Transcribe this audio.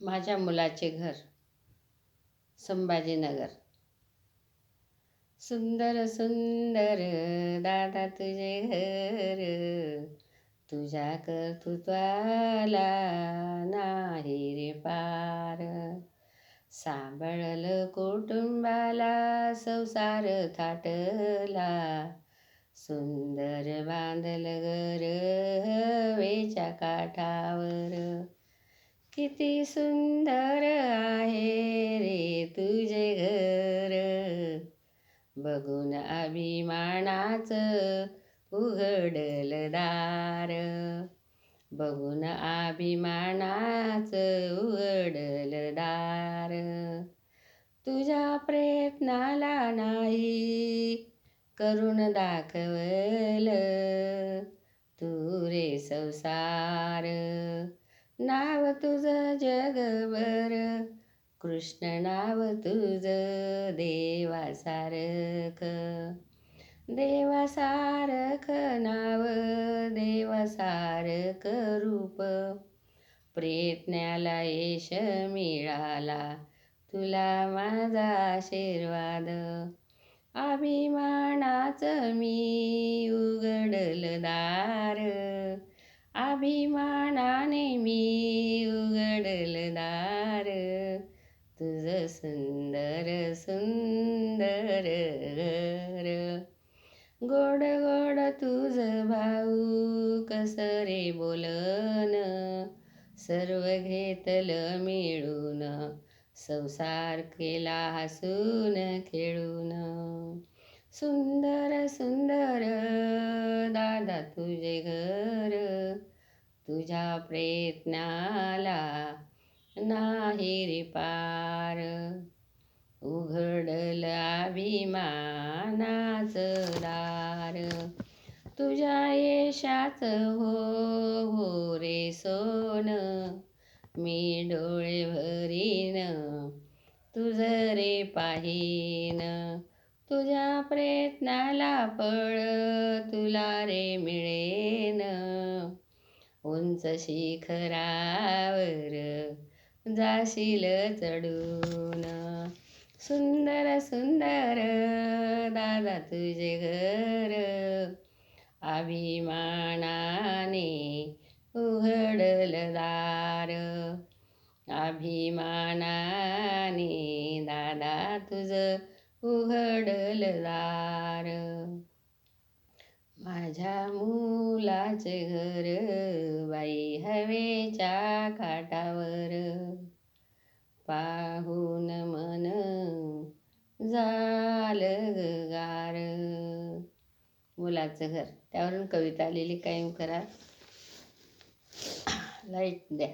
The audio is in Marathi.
माझ्या मुलाचे घर संभाजीनगर. सुंदर सुंदर दादा तुझे घर तुझ्या कर्तृत्वाला नाही रे पार. सांभाळलं कुटुंबाला संसार थाटला. सुंदर बांधलं घर हवेच्या काठावर. किती सुंदर आहे रे तुझे घर. बघून अभिमानाचं उघडल दार. बघून अभिमानाचं उघडल दार. तुझ्या प्रयत्नाला नाही करून दाखवल तू रे संसार. नाव तुझं जगभर. कृष्ण नाव तुझं देवासारख. देवासारख नाव देवासारख रूप. प्रयत्नाला यश मिळाला तुला माझा आशीर्वाद. अभिमानाच मी उघडल दार. अभिमानाने मी उघडल दार तुझ सुंदर सुंदर घर. गोड गोड तुझ भाऊ कस रे बोलन? सर्व घेतल मिळून संसार केला हसून खेळून. सुंदर सुंदर दादा तुझे घर तुझ्या प्रयत्नाला नाही रे पार. उघडल अभिमानाच दार. तुझ्या यशाच हो हो रे सोन. मी डोळे भरीन तुझ रे पाहीन. तुझ्या प्रयत्नाला फळ तुला रे मिळेन. उंच शिखरावर जाशील चढून. सुंदर सुंदर दादा तुझे घर अभिमानाने उघडल दार. अभिमानाने दादा तुझं उघडल दार माझ्या मुलाचे घर बाई हवेच्या काठावर. पाहून मन झालं गार. मुलाचं घर. त्यावरून कविता आलेली कायम करा. लाइट द्या.